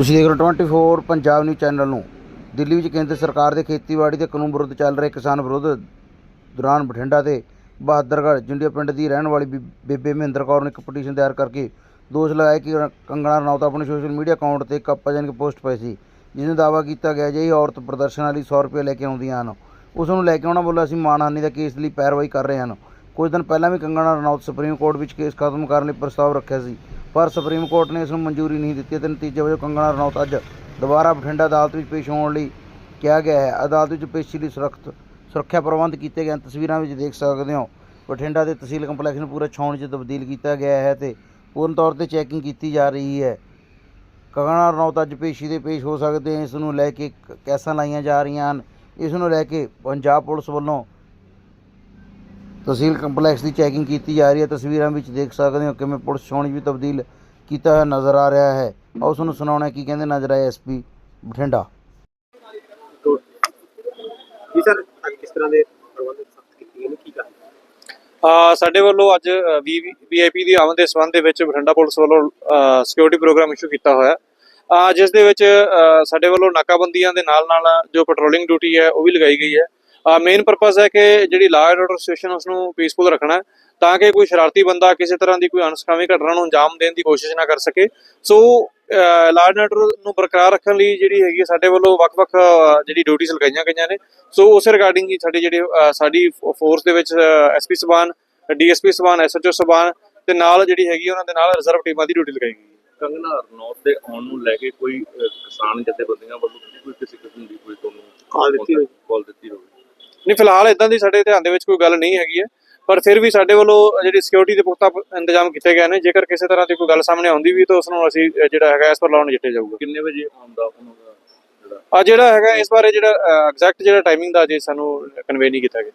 ਤੁਸੀਂ ਦੇਖ ਰਹੇ ਹੋ 24 ਪੰਜਾਬ ਨਿਊਜ਼ ਚੈਨਲ ਨੂੰ। ਦਿੱਲੀ ਵਿੱਚ ਕੇਂਦਰ ਸਰਕਾਰ ਦੇ ਖੇਤੀਬਾੜੀ ਦੇ ਕਾਨੂੰਨ ਵਿਰੁੱਧ ਚੱਲ ਰਹੇ ਕਿਸਾਨ ਵਿਰੋਧ ਦੌਰਾਨ ਬਠਿੰਡਾ ਦੇ ਬਹਾਦਰਗੜ੍ਹ ਜੁੰਡੀਆ ਪਿੰਡ ਦੀ ਰਹਿਣ ਵਾਲੀ ਬੀ- ਬੇਬੇ ਮਹਿੰਦਰ ਕੌਰ ਨੇ ਇੱਕ ਪਟੀਸ਼ਨ ਤਿਆਰ ਕਰਕੇ ਦੋਸ਼ ਲਗਾਇਆ ਕਿ ਕੰਗਣਾ ਰਣੌਤ ਆਪਣੇ ਸੋਸ਼ਲ ਮੀਡੀਆ ਅਕਾਊਂਟ ਤੇ ਇੱਕ ਆਪਣਜਨਕ ਪੋਸਟ ਪਾਈ ਸੀ ਜਿਸ ਨੂੰ ਦਾਅਵਾ ਕੀਤਾ ਗਿਆ ਜੇ ਇਹ ਔਰਤ ਪ੍ਰਦਰਸ਼ਨਾਂ ਲਈ 100 ਰੁਪਏ ਲੈ ਕੇ ਆਉਂਦੀਆਂ ਹਨ। ਉਸ ਨੂੰ ਲੈ ਕੇ ਆਉਣਾ ਵੱਲੋਂ ਅਸੀਂ ਮਾਨਹਾਨੀ ਦਾ ਕੇਸ ਲਈ ਪੈਰਵਾਈ ਕਰ ਰਹੇ ਹਨ ਕੁਝ ਦਿਨ ਪਹਿਲਾਂ ਵੀ ਕੰਗਣਾ ਰਣੌਤ ਸੁਪਰੀਮ ਕੋਰਟ ਵਿੱਚ ਕੇਸ ਖਤਮ ਕਰਨ ਲਈ ਪ੍ਰਸਤਾਵ ਰੱਖਿਆ ਸੀ। ਪਰ ਸੁਪਰੀਮ ਕੋਰਟ ਨੇ ਇਸ ਨੂੰ ਮਨਜ਼ੂਰੀ ਨਹੀਂ ਦਿੱਤੀ ਅਤੇ ਨਤੀਜੇ ਵਜੋਂ ਕੰਗਣਾ ਰਣੌਤ ਅੱਜ ਦੁਬਾਰਾ ਬਠਿੰਡਾ ਅਦਾਲਤ ਵਿੱਚ ਪੇਸ਼ ਹੋਣ ਲਈ ਕਿਹਾ ਗਿਆ ਹੈ। ਅਦਾਲਤ ਵਿੱਚ ਪੇਸ਼ੀ ਲਈ ਸੁਰੱਖਿਅਤ ਸੁਰੱਖਿਆ ਪ੍ਰਬੰਧ ਕੀਤੇ ਗਏ ਹਨ। ਤਸਵੀਰਾਂ ਵਿੱਚ ਦੇਖ ਸਕਦੇ ਹੋ, ਬਠਿੰਡਾ ਦੇ ਤਹਿਸੀਲ ਕੰਪਲੈਕਸ ਨੂੰ ਪੂਰਾ ਛਾਉਣ 'ਚ ਤਬਦੀਲ ਕੀਤਾ ਗਿਆ ਹੈ ਤੇ ਪੂਰਨ ਤੌਰ ਤੇ ਚੈਕਿੰਗ ਕੀਤੀ ਜਾ ਰਹੀ ਹੈ। ਕੰਗਣਾ ਰਣੌਤ ਅੱਜ ਪੇਸ਼ੀ ਦੇ ਪੇਸ਼ ਹੋ ਸਕਦੇ ਹਨ। ਇਸ ਨੂੰ ਲੈ ਕੇ ਕ- ਕੈਸਾਂ ਲਾਈਆਂ ਜਾ ਰਹੀਆਂ ਹਨ। ਇਸ ਨੂੰ ਲੈ ਕੇ ਪੰਜਾਬ ਪੁਲਿਸ ਵੱਲੋਂ ਤਹਿਸੀਲ ਕੰਪਲੈਕਸ ਦੀ ਚੈਕਿੰਗ ਕੀਤੀ ਜਾ ਰਹੀ ਹੈ। ਤਸਵੀਰਾਂ ਵਿੱਚ ਦੇਖ ਸਕਦੇ ਹੋ ਕਿਵੇਂ ਪੁਲਿਸ ਛਾਉਣੀ ਵੀ ਤਬਦੀਲ ਕੀਤਾ ਹੋਇਆ ਨਜ਼ਰ ਆ ਰਿਹਾ ਹੈ। ਆਓ ਤੁਹਾਨੂੰ ਸੁਣਾਉਣਾ ਕੀ ਕਹਿੰਦੇ ਨਜ਼ਰ ਆਏ ਐਸਪੀ ਬਠਿੰਡਾ। ਜੀ ਸਰ ਅੱਜ ਕਿਸ ਤਰ੍ਹਾਂ ਦੇ ਪ੍ਰਬੰਧ ਸਖਤ ਕੀਤੇ ਨੇ? ਕੀ ਕਹਾਂ ਆ ਸਾਡੇ ਵੱਲੋਂ ਅੱਜ ਵੀਆਈਪੀ ਦੀ ਆਮਦ ਦੇ ਸੰਬੰਧ ਦੇ ਵਿੱਚ ਬਠਿੰਡਾ ਪੁਲਿਸ ਵੱਲੋਂ ਸਿਕਿਉਰਿਟੀ ਪ੍ਰੋਗਰਾਮ ਇਸ਼ੂ ਕੀਤਾ ਹੋਇਆ। ਆ ਜਿਸ ਦੇ ਵਿੱਚ ਸਾਡੇ ਵੱਲੋਂ ਨਾਕਾਬੰਦੀਆਂ ਦੇ ਨਾਲ ਨਾਲ ਜੋ ਪੈਟਰੋਲਿੰਗ ਡਿਊਟੀ ਹੈ ਉਹ ਵੀ ਲਗਾਈ ਗਈ ਹੈ। ਮੇਨ ਪਰਪਸ ਹੈ ਕਿ ਜਿਹੜੀ ਲਾਅ ਐਂਡ ਆਰਡਰ ਸਿਚੁਏਸ਼ਨ ਉਸ ਨੂੰ ਪੀਸਫੁਲ ਰੱਖਣਾ ਹੈ, ਤਾਂ ਕਿ ਕੋਈ ਸ਼ਰਾਰਤੀ ਬੰਦਾ ਕਿਸੇ ਤਰ੍ਹਾਂ ਦੀ ਕੋਈ ਅਨਸਕਾਮੀ ਘਟਨਾ ਨੂੰ ਅੰਜਾਮ ਦੇਣ ਦੀ ਕੋਸ਼ਿਸ਼ ਨਾ ਕਰ ਸਕੇ। ਸੋ ਲਾਅ ਐਂਡ ਆਰਡਰ ਨੂੰ ਬਰਕਰਾਰ ਰੱਖਣ ਲਈ ਜਿਹੜੀ ਹੈਗੀ ਸਾਡੇ ਵੱਲੋਂ ਵੱਖ-ਵੱਖ ਜਿਹੜੀ ਡਿਊਟੀਆਂ ਲਗਾਈਆਂ ਗਈਆਂ ਨੇ। ਸੋ ਉਸ ਰਿਗਾਰਡਿੰਗ ਹੀ ਸਾਡੇ ਜਿਹੜੇ ਸਾਡੀ ਫੋਰਸ ਦੇ ਵਿੱਚ ਐਸਪੀ ਸਬਾਨ ਡੀਐਸਪੀ ਸਬਾਨ ਐਸਐਚਓ ਸਬਾਨ ਤੇ ਨਾਲ ਜਿਹੜੀ ਹੈਗੀ ਉਹਨਾਂ ਦੇ ਨਾਲ ਰਿਜ਼ਰਵ ਟੀਮਾਂ ਦੀ ਡਿਊਟੀ ਲਗਾਈ ਗਈ ਹੈ। ਕੰਗਨਾ ਰਣੌਤ ਦੇ ਆਉਣ ਨੂੰ ਲੈ ਕੇ ਕੋਈ ਕਿਸਾਨ ਜਥੇਬੰਦੀਆਂ ਵੱਲੋਂ ਕੋਈ ਕਿਸੇ ਕਿਸਮ ਦੀ ਕੋਈ ਤੁਹਾਨੂੰ ਕਾਲ ਦਿੱਤੀ ਹੋਈ? ਕਾਲ ਦਿੱਤੀ ਨਹੀਂ ਫਿਲਹਾਲ ਇਦਾਂ ਦੀ ਸਾਡੇ ਧਿਆਨ ਦੇ ਵਿੱਚ ਕੋਈ ਗੱਲ ਨਹੀਂ ਹੈਗੀ ਹੈ ਪਰ ਫਿਰ ਵੀ ਸਾਡੇ ਵੱਲੋਂ ਜਿਹੜੀ ਸਿਕਿਉਰਿਟੀ ਦੇ ਪੁਖਤਾ ਇੰਤਜ਼ਾਮ ਕੀਤੇ ਗਏ ਨੇ ਜੇਕਰ ਕਿਸੇ ਤਰ੍ਹਾਂ ਦੀ ਕੋਈ ਗੱਲ ਸਾਹਮਣੇ ਆਉਂਦੀ ਵੀ ਤਾਂ ਉਸ ਨੂੰ ਅਸੀਂ ਜਿਹੜਾ ਹੈਗਾ ਇਸ ਪਰ ਲਾਉਣ ਜਿੱਤੇ ਜਾਊਗਾ। ਕਿੰਨੇ ਵਜੇ ਆਉਂਦਾ ਜਿਹੜਾ ਆ ਜਿਹੜਾ ਹੈਗਾ ਇਸ ਬਾਰੇ ਜਿਹੜਾ ਐਗਜ਼ੈਕਟ ਜਿਹੜਾ ਟਾਈਮਿੰਗ ਦਾ ਜੇ ਸਾਨੂੰ ਕਨਵੇ ਨਹੀਂ ਕੀਤਾ ਗਿਆ।